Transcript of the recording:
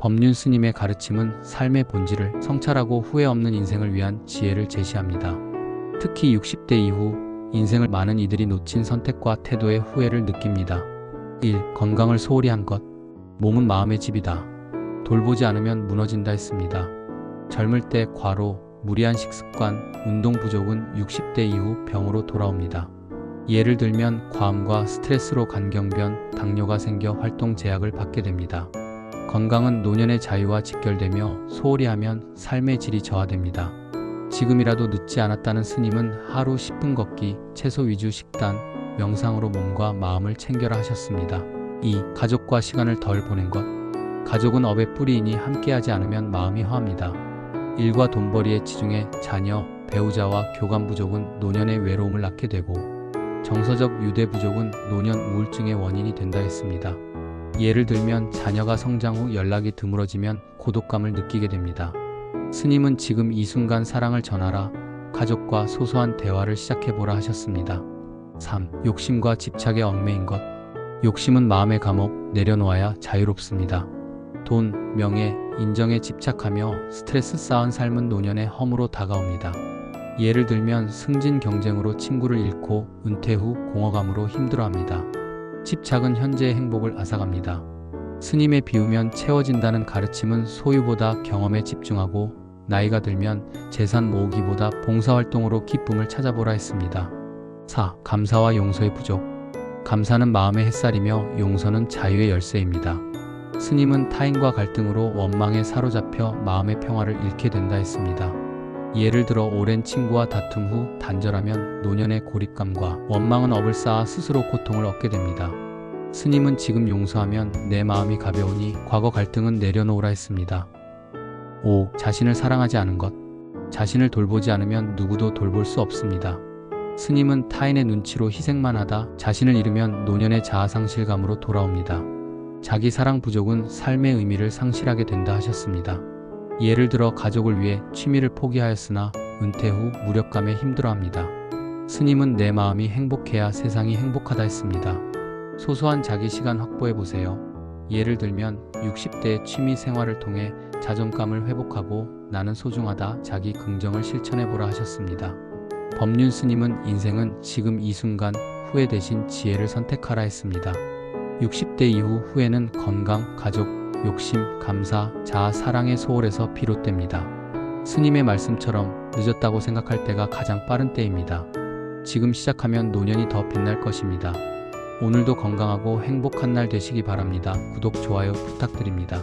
법륜 스님의 가르침은 삶의 본질을 성찰하고 후회 없는 인생을 위한 지혜를 제시합니다. 특히 60대 이후 인생을 많은 이들이 놓친 선택과 태도의 후회를 느낍니다. 1. 건강을 소홀히 한 것. 몸은 마음의 집이다. 돌보지 않으면 무너진다 했습니다. 젊을 때 과로, 무리한 식습관, 운동 부족은 60대 이후 병으로 돌아옵니다. 예를 들면 과음과 스트레스로 간경변, 당뇨가 생겨 활동 제약을 받게 됩니다. 건강은 노년의 자유와 직결되며 소홀히 하면 삶의 질이 저하됩니다. 지금이라도 늦지 않았다는 스님은 하루 10분 걷기, 채소 위주 식단, 명상으로 몸과 마음을 챙겨라 하셨습니다. 2. 가족과 시간을 덜 보낸 것. 가족은 업의 뿌리이니 함께하지 않으면 마음이 허합니다. 일과 돈벌이에 치중해 자녀, 배우자와 교감 부족은 노년의 외로움을 낳게 되고 정서적 유대 부족은 노년 우울증의 원인이 된다 했습니다. 예를 들면 자녀가 성장 후 연락이 드물어지면 고독감을 느끼게 됩니다. 스님은 지금 이 순간 사랑을 전하라, 가족과 소소한 대화를 시작해보라 하셨습니다. 3. 욕심과 집착에 얽매인 것. 욕심은 마음의 감옥, 내려놓아야 자유롭습니다. 돈, 명예, 인정에 집착하며 스트레스 쌓은 삶은 노년의 허무로 다가옵니다. 예를 들면 승진 경쟁으로 친구를 잃고 은퇴 후 공허감으로 힘들어합니다. 집착은 현재의 행복을 앗아갑니다. 스님의 비우면 채워진다는 가르침은 소유보다 경험에 집중하고 나이가 들면 재산 모으기보다 봉사활동으로 기쁨을 찾아보라 했습니다. 4. 감사와 용서의 부족. 감사는 마음의 햇살이며 용서는 자유의 열쇠입니다. 스님은 타인과 갈등으로 원망에 사로잡혀 마음의 평화를 잃게 된다 했습니다. 예를 들어 오랜 친구와 다툼 후 단절하면 노년의 고립감과 원망은 업을 쌓아 스스로 고통을 얻게 됩니다. 스님은 지금 용서하면 내 마음이 가벼우니 과거 갈등은 내려놓으라 했습니다. 5. 자신을 사랑하지 않은 것. 자신을 돌보지 않으면 누구도 돌볼 수 없습니다. 스님은 타인의 눈치로 희생만 하다 자신을 잃으면 노년의 자아상실감으로 돌아옵니다. 자기 사랑 부족은 삶의 의미를 상실하게 된다 하셨습니다. 예를 들어 가족을 위해 취미를 포기하였으나 은퇴 후 무력감에 힘들어합니다. 스님은 내 마음이 행복해야 세상이 행복하다 했습니다. 소소한 자기 시간 확보해 보세요. 예를 들면 60대의 취미 생활을 통해 자존감을 회복하고 나는 소중하다 자기 긍정을 실천해 보라 하셨습니다. 법륜 스님은 인생은 지금 이 순간 후회 대신 지혜를 선택하라 했습니다. 60대 이후 후회는 건강, 가족, 욕심, 감사, 자아, 사랑의 소홀에서 비롯됩니다. 스님의 말씀처럼 늦었다고 생각할 때가 가장 빠른 때입니다. 지금 시작하면 노년이 더 빛날 것입니다. 오늘도 건강하고 행복한 날 되시기 바랍니다. 구독, 좋아요 부탁드립니다.